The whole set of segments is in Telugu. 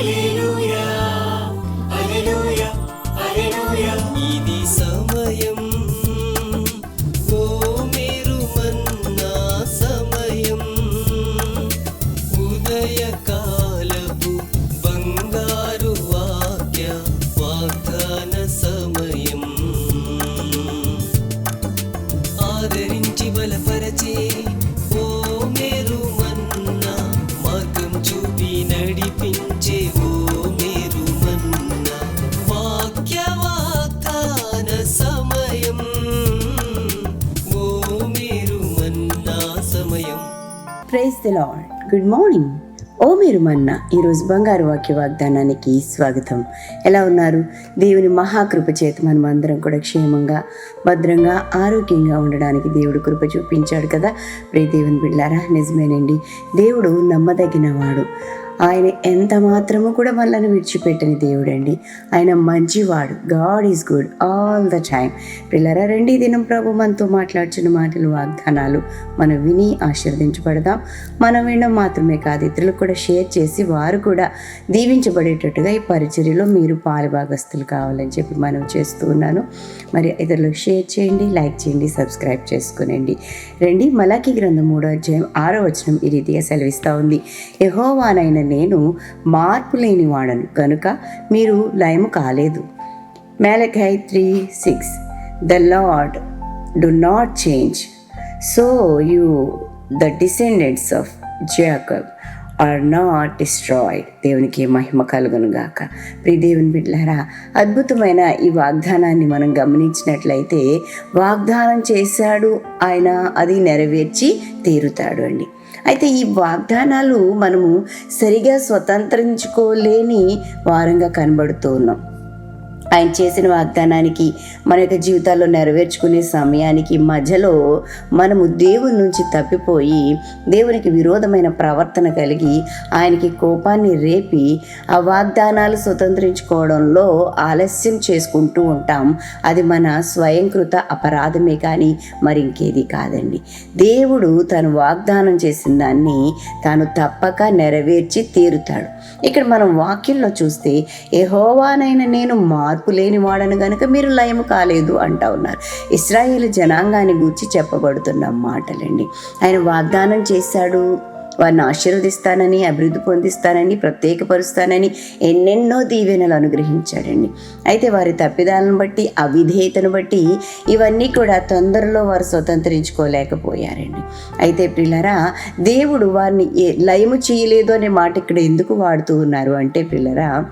一路。ద లాడ్ గుడ్ మార్నింగ్ ఓ మీరు మన్న ఈరోజు బంగారు వాక్య వాగ్దానానికి స్వాగతం. ఎలా ఉన్నారు? దేవుని మహాకృప చేత మనం అందరం కూడా క్షేమంగా భద్రంగా ఆరోగ్యంగా ఉండడానికి దేవుడు కృప చూపించాడు కదా. ప్రే దేవుని బిడ్డారా నిజమేనండి. దేవుడు నమ్మదగిన వాడు ఆయన ఎంత మాత్రము కూడా మనల్ని విడిచిపెట్టని దేవుడండి. ఆయన మంచివాడు. God is good all the time పిల్లరా రెండీ దినం ప్రభు మనతో మాట్లాడుచున్న మాటలు వాగ్దానాలు మనం విని ఆశీర్వదించబడదాం. మనం వినడం మాత్రమే కాదు ఇతరులకు కూడా షేర్ చేసి వారు కూడా దీవించబడేటట్టుగా ఈ పరిచర్యలో మీరు పాలుభాగస్తులు కావాలని చెప్పి మనం చేస్తూ ఉన్నాను. మరి ఇతరులకు షేర్ చేయండి లైక్ చేయండి సబ్స్క్రైబ్ చేసుకునండి. రండి మలాకి గ్రంథం మూడో అధ్యాయం ఆరో వచనం ఈ రీతిగా సెలవిస్తూ ఉంది. యహోవానైన నేను మార్పు లేనివాడను కనుక మీరు లయము కాలేదు. మేలకై three six. The Lord do not change. So you the descendants of Jacob. Are not destroyed దేవునికి మహిమ కలుగును గాక ప్రి దేవుని బిడ్డలారా అద్భుతమైన ఈ వాగ్దానాన్ని మనం గమనించినట్లయితే వాగ్దానం చేశాడు ఆయన అది నెరవేర్చి తీరుతాడు అండి. అయితే ఈ వాగ్దానాలు మనము సరిగా స్వతంత్రించుకోలేని వారంగా కనబడుతూ ఉన్నాం. ఆయన చేసిన వాగ్దానానికి మన యొక్క జీవితాల్లో నెరవేర్చుకునే సమయానికి మధ్యలో మనము దేవుని నుంచి తప్పిపోయి దేవునికి విరోధమైన ప్రవర్తన కలిగి ఆయనకి కోపాన్ని రేపి ఆ వాగ్దానాలు స్వతంత్రించుకోవడంలో ఆలస్యం చేసుకుంటూ ఉంటాం. అది మన స్వయంకృత అపరాధమే కానీ మరి ఇంకేది కాదండి. దేవుడు తను వాగ్దానం చేసిన దాన్ని తాను తప్పక నెరవేర్చి తీరుతాడు. ఇక్కడ మనం వాక్యంలో చూస్తే యెహోవానైన నేను మార్పు లేని వాడను గనుక మీరు లయము కాలేదు అంటా ఉన్నారు. ఇస్రాయేల్ జనాంగాన్ని గూర్చి చెప్పబడుతున్న మాటలండి. ఆయన వాగ్దానం చేశాడు. వారిని ఆశీర్వదిస్తానని అభివృద్ధి పొందిస్తానని ప్రత్యేకపరుస్తానని ఎన్నెన్నో దీవెనలు అనుగ్రహించాడండి. అయితే వారి తప్పిదాలను బట్టి అవిధేయతను బట్టి ఇవన్నీ కూడా తొందరలో వారు స్వతంత్రించుకోలేకపోయారండి. అయితే పిల్లరా దేవుడు వారిని ఏ- లయము చేయలేదు అనే మాట ఇక్కడ ఎందుకు వాడుతూ ఉన్నారు? అంటే పిల్లరా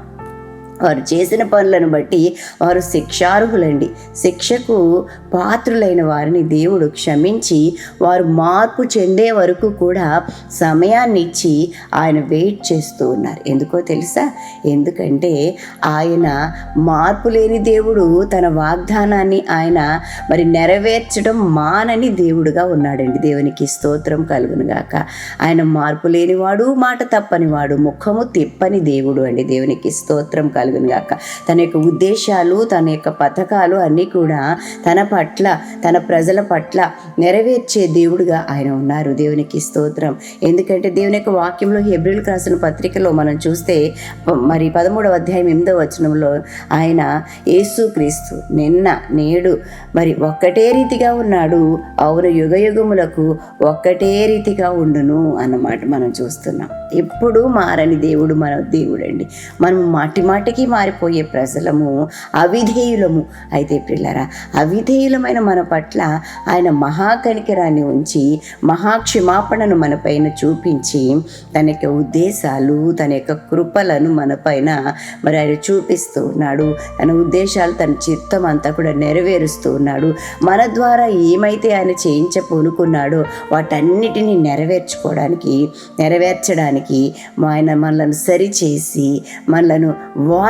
వారు చేసిన పనులను బట్టి వారు శిక్షార్హులండి. శిక్షకు పాత్రులైన వారిని దేవుడు క్షమించి వారు మార్పు చెందే వరకు కూడా సమయాన్ని ఇచ్చి ఆయన వెయిట్ చేస్తూ ఉన్నారు. ఎందుకో తెలుసా? ఎందుకంటే ఆయన మార్పు లేని దేవుడు తన వాగ్దానాన్ని ఆయన మరి నెరవేర్చడం మానని దేవుడుగా ఉన్నాడండి. దేవునికి స్తోత్రం కలుగునుగాక ఆయన మార్పు లేనివాడు మాట తప్పనివాడు ముఖము తిప్పని దేవుడు అండి. దేవునికి స్తోత్రం కలుగునుగాక తన యొక్క ఉద్దేశాలు తన యొక్క పథకాలు అన్నీ కూడా తన పట్ల తన ప్రజల పట్ల నెరవేర్చే దేవుడుగా ఆయన ఉన్నారు. దేవునికి స్తోత్రం. ఎందుకంటే దేవుని యొక్క వాక్యంలో హెబ్రిల్ రాసిన పత్రికలో మనం చూస్తే మరి పదమూడవ అధ్యాయం ఎనిమిదవ వచనంలో ఆయన యేసు క్రీస్తు నిన్న నేడు మరి ఒక్కటే రీతిగా ఉన్నాడు. అవును యుగ యుగములకు ఒక్కటే రీతిగా ఉండును అన్నమాట మనం చూస్తున్నాం. ఎప్పుడూ మారని దేవుడు మన దేవుడండి. మనం మాటి మాటికి మారిపోయే ప్రజలము అవిధేయులము. అయితే పిల్లరా అవిధేయులమైన మన పట్ల ఆయన మహాకనికరాన్ని ఉంచి మహాక్షమాపణను మన పైన చూపించి తన యొక్క ఉద్దేశాలు తన యొక్క కృపలను మన పైన మరి ఆయన చూపిస్తూ ఉన్నాడు. తన ఉద్దేశాలు తన చిత్తం అంతా కూడా నెరవేరుస్తూ ఉన్నాడు. మన ద్వారా ఏమైతే ఆయన చేయించపూనుకున్నాడో వాటన్నిటిని నెరవేర్చుకోవడానికి నెరవేర్చడానికి ఆయన మనలను సరిచేసి మనలను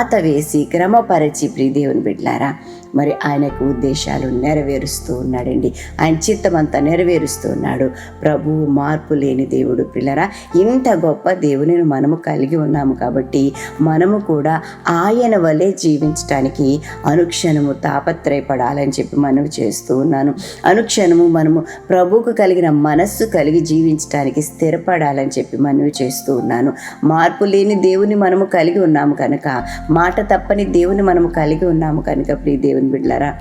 వాత వేసి క్రమపరిచి ప్రియదేవుని బిడ్లారా మరి ఆయన యొక్క ఉద్దేశాలు నెరవేరుస్తూ ఉన్నాడండి. ఆయన చిత్తం అంతా నెరవేరుస్తూ ఉన్నాడు. ప్రభువు మార్పు లేని దేవుడు పిల్లరా. ఇంత గొప్ప దేవుని మనము కలిగి ఉన్నాము కాబట్టి మనము కూడా ఆయన వలె జీవించడానికి అనుక్షణము తాపత్రయపడాలని చెప్పి మనవి చేస్తూ ఉన్నాను. అనుక్షణము మనము ప్రభువుకు కలిగిన మనస్సు కలిగి జీవించడానికి స్థిరపడాలని చెప్పి మనవి చేస్తూ ఉన్నాను. మార్పు లేని దేవుని మనము కలిగి ఉన్నాము కనుక మాట తప్పని దేవుని మనము కలిగి ఉన్నాము కనుక ప్రియ దేవుని బిడ్డలారా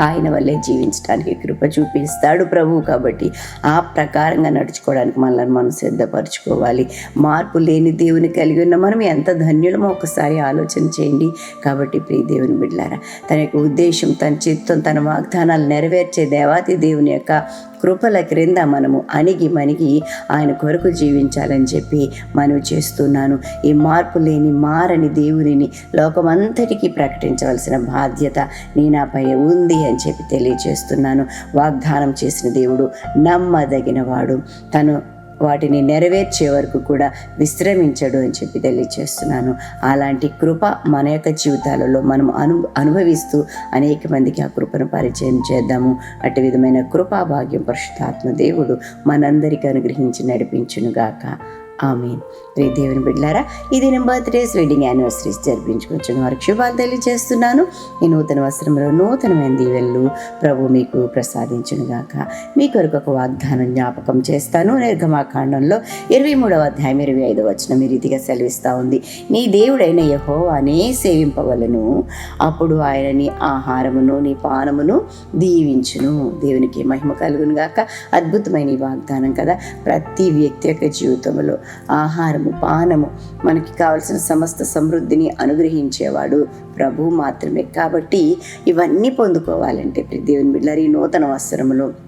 ఆయన వల్లే జీవించడానికి కృప చూపిస్తాడు ప్రభువు కాబట్టి ఆ ప్రకారంగా నడుచుకోవడానికి మనల్ని మనం సిద్ధపరచుకోవాలి. మార్పు లేని దేవుని కలిగి ఉన్న మనం ఎంత ధన్యులమో ఒకసారి ఆలోచన చేయండి. కాబట్టి ప్రియ దేవుని బిడ్డారా తన యొక్క ఉద్దేశం తన చిత్తం తన వాగ్దానాలు నెరవేర్చే దేవాతి దేవుని యొక్క కృపల క్రింద మనము అణిగి మణిగి ఆయన కొరకు జీవించాలని చెప్పి మనవి చేస్తున్నాను. ఈ మార్పు లేని మారని దేవునిని లోకమంతటికీ ప్రకటించవలసిన బాధ్యత నీ నాపై ఉంది అని చెప్పి తెలియజేస్తున్నాను. వాగ్దానం చేసిన దేవుడు నమ్మదగిన వాడు తను వాటిని నెరవేర్చే వరకు కూడా విశ్రమించడు అని చెప్పి తెలియజేస్తున్నాను అలాంటి కృప మన యొక్క జీవితాలలో మనం అను అనుభవిస్తూ అనేక మందికి ఆ కృపను పరిచయం చేద్దాము. అటు విధమైన కృపా భాగ్యం పరిశుద్ధాత్మ దేవుడు మనందరికీ అనుగ్రహించి నడిపించునుగాక. ఆమె ప్రియ దేవుని బిడ్డారా ఈ దినం బర్త్డేస్ వెడ్డింగ్ యానివర్సరీస్ జరిపించుకొచ్చిన వారికి శుభాలు తెలియజేస్తున్నాను. ఈ నూతన వస్త్రంలో నూతనమైన దీవెనలు ప్రభు మీకు ప్రసాదించునుగాక. మీ కొరకు ఒక వాగ్దానం జ్ఞాపకం చేస్తాను. నిర్గమాకాండంలో ఇరవై మూడవ అధ్యాయం ఇరవై ఐదవ వచ్చిన మీ రీతిగా సెలవిస్తూ ఉంది. నీ దేవుడైన యహోవానే సేవింపవలను. అప్పుడు ఆయన నీ ఆహారమును నీ పానమును దీవించును. దేవునికి మహిమ కలుగును గాక అద్భుతమైన ఈ వాగ్దానం కదా. ప్రతి వ్యక్తి యొక్క జీవితంలో అన్నము పానము మనకి కావలసిన సమస్త సమృద్ధిని అనుగ్రహించేవాడు ప్రభు మాత్రమే. కాబట్టి ఇవన్నీ పొందుకోవాలంటే ప్రతి దేవుని బిడ్డారు ఈ నూతన వస్త్రములు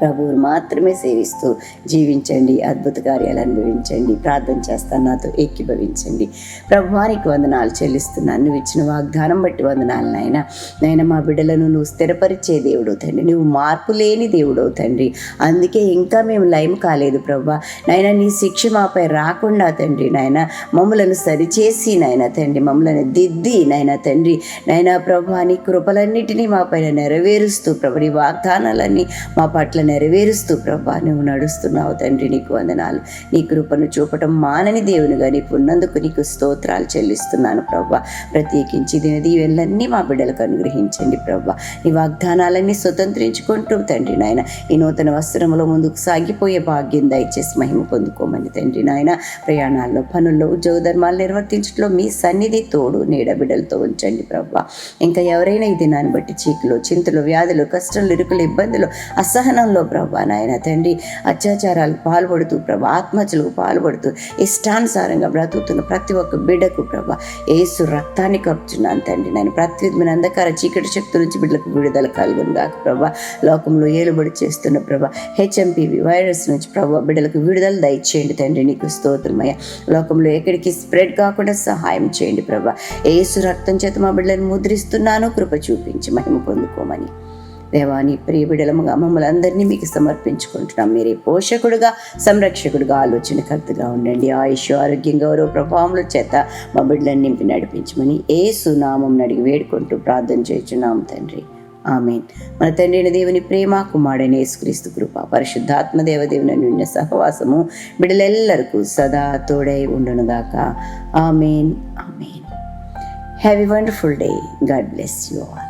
ప్రభువుని మాత్రమే సేవిస్తూ జీవించండి అద్భుత కార్యాలు అనుభవించండి ప్రార్థన చేస్తాను నాతో ఏకీభవించండి. ప్రభువానికి వందనాలు చెల్లిస్తున్నాను. నువ్వు ఇచ్చిన వాగ్దానం బట్టి వందనాలు నాయన. నాయన మా బిడ్డలను నువ్వు స్థిరపరిచే దేవుడు తండ్రి. నువ్వు మార్పు లేని దేవుడవు తండ్రి. అందుకే ఇంకా మేము లయం కాలేదు ప్రభా. నాయన నీ శిక్ష మాపై రాకుండా తండ్రి నాయన మమ్మలను సరిచేసి నాయన తండ్రి మమ్మలను దిద్ది నాయన తండ్రి. నాయన ప్రభా నీ కృపలన్నిటినీ మా పైన నెరవేరుస్తూ ప్రభు నీ వాగ్దానాలన్నీ మా పట్ల నెరవేరుస్తూ ప్రభా నువ్వు నడుస్తున్నావు తండ్రి నీకు వందనాలు. నీ కృపను చూపటం మానని దేవునిగా నీకు ఉన్నందుకు నీకు స్తోత్రాలు చెల్లిస్తున్నాను ప్రభా. ప్రత్యేకించి దీని దీవెనలన్నీ మా బిడ్డలకు అనుగ్రహించండి ప్రభా. నీ వాగ్దానాలన్నీ స్వతంత్రించుకుంటూ తండ్రి నాయన ఈ నూతన వస్త్రంలో ముందుకు సాగిపోయే భాగ్యం దయచేసి మహిమ పొందుకోమని తండ్రి నాయన ప్రయాణాల్లో పనుల్లో ఉద్యోగ ధర్మాలు నిర్వర్తించడంలో మీ సన్నిధి తోడు నీడ బిడ్డలతో ఉంచండి ప్రభా. ఇంకా ఎవరైనా ఈ దినాన్ని బట్టి చీకులు చింతలు వ్యాధులు కష్టాలు ఇరుకులు ఇబ్బందులు అసహనంలో ప్రభా. నాయన తండ్రి అత్యాచారాలు పాల్పడుతూ ప్రభా ఆత్మహత్యలకు పాల్పడుతూ ఇష్టానుసారంగా బ్రతుకుతున్న ప్రతి ఒక్క బిడ్డకు ప్రభా ఏసు రక్తాన్ని కప్పుచున్నాను తండ్రి. నేను ప్రతి విధమైన అంధకార చీకటి శక్తుల నుంచి బిడ్డలకు విడుదల కలుగును కాక ప్రభా. లోకంలో ఏలుబడి చేస్తున్న ప్రభా హెచ్ఎంపీవి వైరస్ నుంచి ప్రభా బిడ్డలకు విడుదల దయచేయండి తండ్రి. నీకు స్తోత్రమయ్య లోకంలో ఎక్కడికి స్ప్రెడ్ కాకుండా సహాయం చేయండి ప్రభా. ఏసు రక్తం చేత మా బిడ్డలను ముద్రిస్తున్నాను. కృప చూపించి మహిమ పొందుకోమని. దేవాని ప్రియబిడలముగా మమ్మల్ని అందరినీ మీకు సమర్పించుకుంటున్నాం. మీరే పోషకుడుగా సంరక్షకుడుగా ఆలోచనకర్తగా ఉండండి. ఆయుష్ ఆరోగ్యం గౌరవ ప్రభావముల చేత మా బిడ్డలను నింపి నడిపించమని ఏ సునామం అడిగి వేడుకుంటూ ప్రార్థన చేస్తున్నాం తండ్రి. ఆమెన్. మన తండ్రిని దేవుని ప్రేమ కుమారుడైన యేసుక్రీస్తు కృప పరిశుద్ధాత్మ దేవదేవుని నిన్న సహవాసము బిడ్డలెల్లరికూ సదా తోడై ఉండునుగాక. Amen. Amen. Have a wonderful day God bless you all